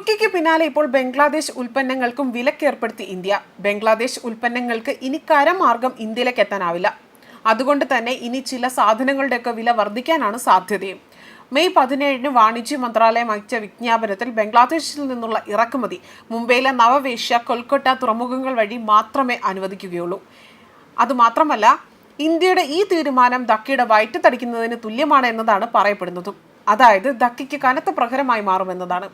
തുർക്കിക്ക് പിന്നാലെ ഇപ്പോൾ ബംഗ്ലാദേശ് ഉൽപ്പന്നങ്ങൾക്കും വിലക്കേർപ്പെടുത്തി ഇന്ത്യ. ബംഗ്ലാദേശ് ഉൽപ്പന്നങ്ങൾക്ക് ഇനി കരമാർഗം ഇന്ത്യയിലേക്ക് എത്താനാവില്ല. അതുകൊണ്ട് തന്നെ ഇനി ചില സാധനങ്ങളുടെയൊക്കെ വില വർദ്ധിക്കാനാണ് സാധ്യതയും. മെയ് പതിനേഴിന് വാണിജ്യ മന്ത്രാലയം അയച്ച വിജ്ഞാപനത്തിൽ ബംഗ്ലാദേശിൽ നിന്നുള്ള ഇറക്കുമതി മുംബൈയിലെ നവവേഷ്യ കൊൽക്കട്ട തുറമുഖങ്ങൾ വഴി മാത്രമേ അനുവദിക്കുകയുള്ളൂ. അതുമാത്രമല്ല ഇന്ത്യയുടെ ഈ തീരുമാനം ധക്കയുടെ വയറ്റത്തടിക്കുന്നതിന് തുല്യമാണ് എന്നതാണ് പറയപ്പെടുന്നതും. അതായത് ധക്കയ്ക്ക് കനത്ത പ്രഹരമായി മാറുമെന്നതാണ്.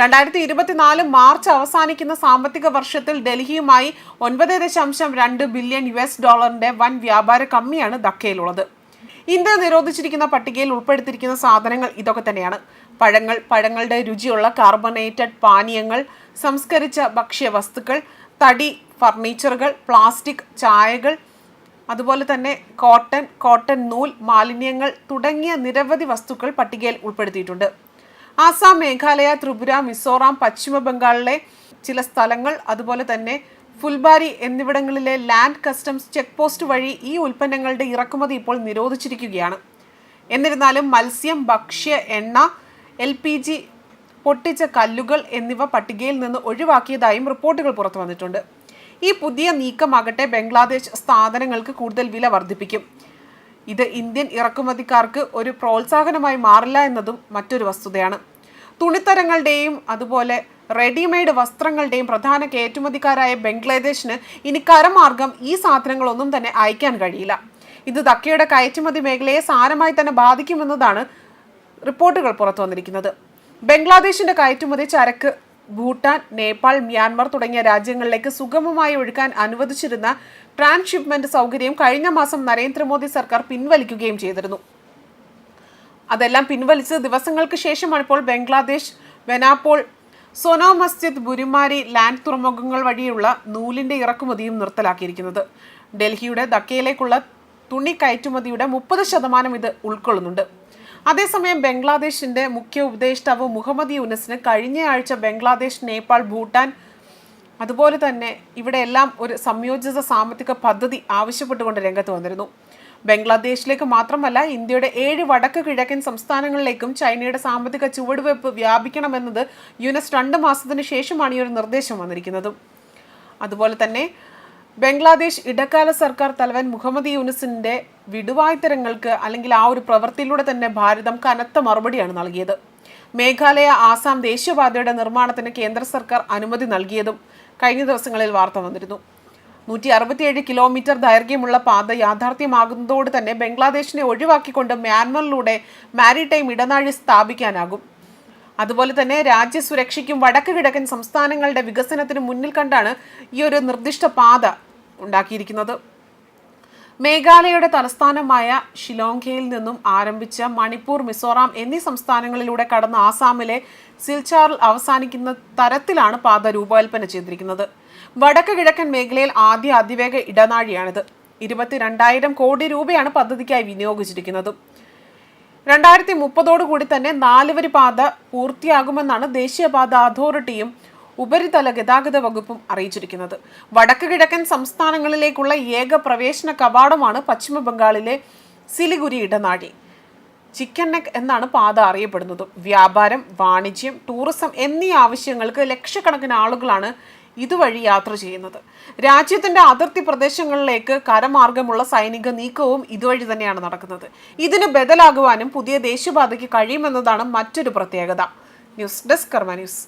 രണ്ടായിരത്തി ഇരുപത്തിനാല് മാർച്ച് അവസാനിക്കുന്ന സാമ്പത്തിക വർഷത്തിൽ ഡൽഹിയുമായി ഒൻപത് ദശാംശം രണ്ട് ബില്യൺ യു എസ് ഡോളറിന്റെ വൻ വ്യാപാര കമ്മിയാണ് ധക്കയിലുള്ളത് ഇന്ത്യ നിരോധിച്ചിരിക്കുന്ന പട്ടികയിൽ ഉൾപ്പെടുത്തിയിരിക്കുന്ന സാധനങ്ങൾ ഇതൊക്കെ തന്നെയാണ്. പഴങ്ങൾ പഴങ്ങളുടെ രുചിയുള്ള കാർബണേറ്റഡ് പാനീയങ്ങൾ സംസ്കരിച്ച ഭക്ഷ്യവസ്തുക്കൾ തടി ഫർണിച്ചറുകൾ പ്ലാസ്റ്റിക് ചായകൾ അതുപോലെ തന്നെ കോട്ടൺ കോട്ടൺ നൂൽ മാലിന്യങ്ങൾ തുടങ്ങിയ നിരവധി വസ്തുക്കൾ പട്ടികയിൽ ഉൾപ്പെടുത്തിയിട്ടുണ്ട്. ആസാം മേഘാലയ ത്രിപുര മിസോറാം പശ്ചിമ ബംഗാളിലെ ചില സ്ഥലങ്ങൾ അതുപോലെ തന്നെ ഫുൽബാരി എന്നിവിടങ്ങളിലെ ലാൻഡ് കസ്റ്റംസ് ചെക്ക് പോസ്റ്റ് വഴി ഈ ഉൽപ്പന്നങ്ങളുടെ ഇറക്കുമതി ഇപ്പോൾ നിരോധിച്ചിരിക്കുകയാണ്. എന്നിരുന്നാലും മത്സ്യം ഭക്ഷ്യ എണ്ണ എൽ പി ജി പൊട്ടിച്ച കല്ലുകൾ എന്നിവ പട്ടികയിൽ നിന്ന് ഒഴിവാക്കിയതായും റിപ്പോർട്ടുകൾ പുറത്തു വന്നിട്ടുണ്ട് ഈ പുതിയ നീക്കമാകട്ടെ ബംഗ്ലാദേശ് സ്ഥാപനങ്ങൾക്ക് കൂടുതൽ വില വർദ്ധിപ്പിക്കും. ഇത് ഇന്ത്യൻ ഇറക്കുമതിക്കാർക്ക് ഒരു പ്രോത്സാഹനമായി മാറില്ല എന്നതും മറ്റൊരു വസ്തുതയാണ്. തുണിത്തരങ്ങളുടെയും അതുപോലെ റെഡിമെയ്ഡ് വസ്ത്രങ്ങളുടെയും പ്രധാന കയറ്റുമതിക്കാരായ ബംഗ്ലാദേശിന് ഇനി കരമാർഗം ഈ സാധനങ്ങളൊന്നും തന്നെ അയക്കാൻ കഴിയില്ല. ഇത് ദക്കയുടെ കയറ്റുമതി മേഖലയെ സാരമായി തന്നെ ബാധിക്കുമെന്നതാണ് റിപ്പോർട്ടുകൾ പുറത്തു വന്നിരിക്കുന്നത് ബംഗ്ലാദേശിന്റെ കയറ്റുമതി ചരക്ക് ഭൂട്ടാൻ നേപ്പാൾ മ്യാൻമാർ തുടങ്ങിയ രാജ്യങ്ങളിലേക്ക് സുഗമമായി ഒഴുക്കാൻ അനുവദിച്ചിരുന്ന ട്രാൻസ്ഷിപ്മെന്റ് സൗകര്യം കഴിഞ്ഞ മാസം നരേന്ദ്രമോദി സർക്കാർ പിൻവലിക്കുകയും ചെയ്തിരുന്നു. അതെല്ലാം പിൻവലിച്ച് ദിവസങ്ങൾക്ക് ശേഷമാണ് ഇപ്പോൾ ബംഗ്ലാദേശ് വെനാപ്പോൾ സൊനോ മസ്ജിദ് ബുരിമാരി ലാൻഡ് തുറമുഖങ്ങൾ വഴിയുള്ള നൂലിന്റെ ഇറക്കുമതിയും നിർത്തലാക്കിയിരിക്കുന്നത്. ഡൽഹിയുടെ ദക്കയിലേക്കുള്ള തുണി കയറ്റുമതിയുടെ മുപ്പത് ശതമാനം ഇത് ഉൾക്കൊള്ളുന്നുണ്ട്. അതേസമയം ബംഗ്ലാദേശിന്റെ മുഖ്യ ഉപദേഷ്ടാവ് മുഹമ്മദ് യൂനസിന് കഴിഞ്ഞയാഴ്ച ബംഗ്ലാദേശ് നേപ്പാൾ ഭൂട്ടാൻ അതുപോലെ തന്നെ ഇവിടെ എല്ലാം ഒരു സംയോജിത സാമ്പത്തിക പദ്ധതി ആവശ്യപ്പെട്ടുകൊണ്ട് രംഗത്ത് വന്നിരുന്നു. ബംഗ്ലാദേശിലേക്ക് മാത്രമല്ല ഇന്ത്യയുടെ ഏഴ് വടക്ക് കിഴക്കൻ സംസ്ഥാനങ്ങളിലേക്കും ചൈനയുടെ സാമ്പത്തിക ചുവടുവയ്പ് വ്യാപിക്കണമെന്നത് യുനെസ് രണ്ട് മാസത്തിന് ശേഷമാണ് ഈ ഒരു നിർദ്ദേശം വന്നിരിക്കുന്നത്. അതുപോലെ തന്നെ ബംഗ്ലാദേശ് ഇടക്കാല സർക്കാർ തലവൻ മുഹമ്മദ് യൂനിസിന്റെ വിടുവായ്ത്തരങ്ങൾക്ക് അല്ലെങ്കിൽ ആ ഒരു പ്രവൃത്തിയിലൂടെ തന്നെ ഭാരതം കനത്ത മറുപടിയാണ് നൽകിയത്. മേഘാലയ ആസാം ദേശീയപാതയുടെ നിർമ്മാണത്തിന് കേന്ദ്ര സർക്കാർ അനുമതി നൽകിയതും കഴിഞ്ഞ ദിവസങ്ങളിൽ വാർത്ത വന്നിരുന്നു. നൂറ്റി അറുപത്തിയേഴ് കിലോമീറ്റർ ദൈർഘ്യമുള്ള പാത യാഥാർത്ഥ്യമാകുന്നതോട് തന്നെ ബംഗ്ലാദേശിനെ ഒഴിവാക്കിക്കൊണ്ട് മ്യാൻമറിലൂടെ മാരിടൈം ഇടനാഴി സ്ഥാപിക്കാനാകും. അതുപോലെ തന്നെ രാജ്യസുരക്ഷയ്ക്കും വടക്ക് കിഴക്കൻ സംസ്ഥാനങ്ങളുടെ വികസനത്തിനും മുന്നിൽ കണ്ടാണ് ഈ ഒരു നിർദ്ദിഷ്ട പാത ഉണ്ടാക്കിയിരിക്കുന്നത്. മേഘാലയയുടെ തലസ്ഥാനമായ ഷിലോങ്കയിൽ നിന്നും ആരംഭിച്ച മണിപ്പൂർ മിസോറാം എന്നീ സംസ്ഥാനങ്ങളിലൂടെ കടന്ന ആസാമിലെ സിൽചാറിൽ അവസാനിക്കുന്ന തരത്തിലാണ് പാത രൂപകൽപ്പന ചെയ്തിരിക്കുന്നത്. വടക്ക് കിഴക്കൻ മേഖലയിൽ ആദ്യ അതിവേഗ ഇടനാഴിയാണിത്. ഇരുപത്തിരണ്ടായിരം കോടി രൂപയാണ് പദ്ധതിക്കായി വിനിയോഗിച്ചിരിക്കുന്നത്. രണ്ടായിരത്തി മുപ്പതോടുകൂടി തന്നെ നാലുവരി പാത പൂർത്തിയാകുമെന്നാണ് ദേശീയപാത അതോറിറ്റിയും ഉപരിതല ഗതാഗത വകുപ്പും അറിയിച്ചിരിക്കുന്നത്. വടക്ക് കിഴക്കൻ സംസ്ഥാനങ്ങളിലേക്കുള്ള ഏക പ്രവേശന കവാടമാണ് പശ്ചിമ ബംഗാളിലെ സിലിഗുരി ഇടനാഴി. ചിക്കൻ നെക്ക് എന്നാണ് പാത അറിയപ്പെടുന്നത്. വ്യാപാരം വാണിജ്യം ടൂറിസം എന്നീ ആവശ്യങ്ങൾക്ക് ലക്ഷക്കണക്കിന് ആളുകളാണ് ഇതുവഴി യാത്ര ചെയ്യുന്നത്. രാജ്യത്തിന്റെ അതിർത്തി പ്രദേശങ്ങളിലേക്ക് കരമാർഗമുള്ള സൈനിക നീക്കവും ഇതുവഴി തന്നെയാണ് നടക്കുന്നത്. ഇതിന് ബദലാകുവാനും പുതിയ ദേശീയപാതയ്ക്ക് കഴിയുമെന്നതാണ് മറ്റൊരു പ്രത്യേകത. News desk Karma news.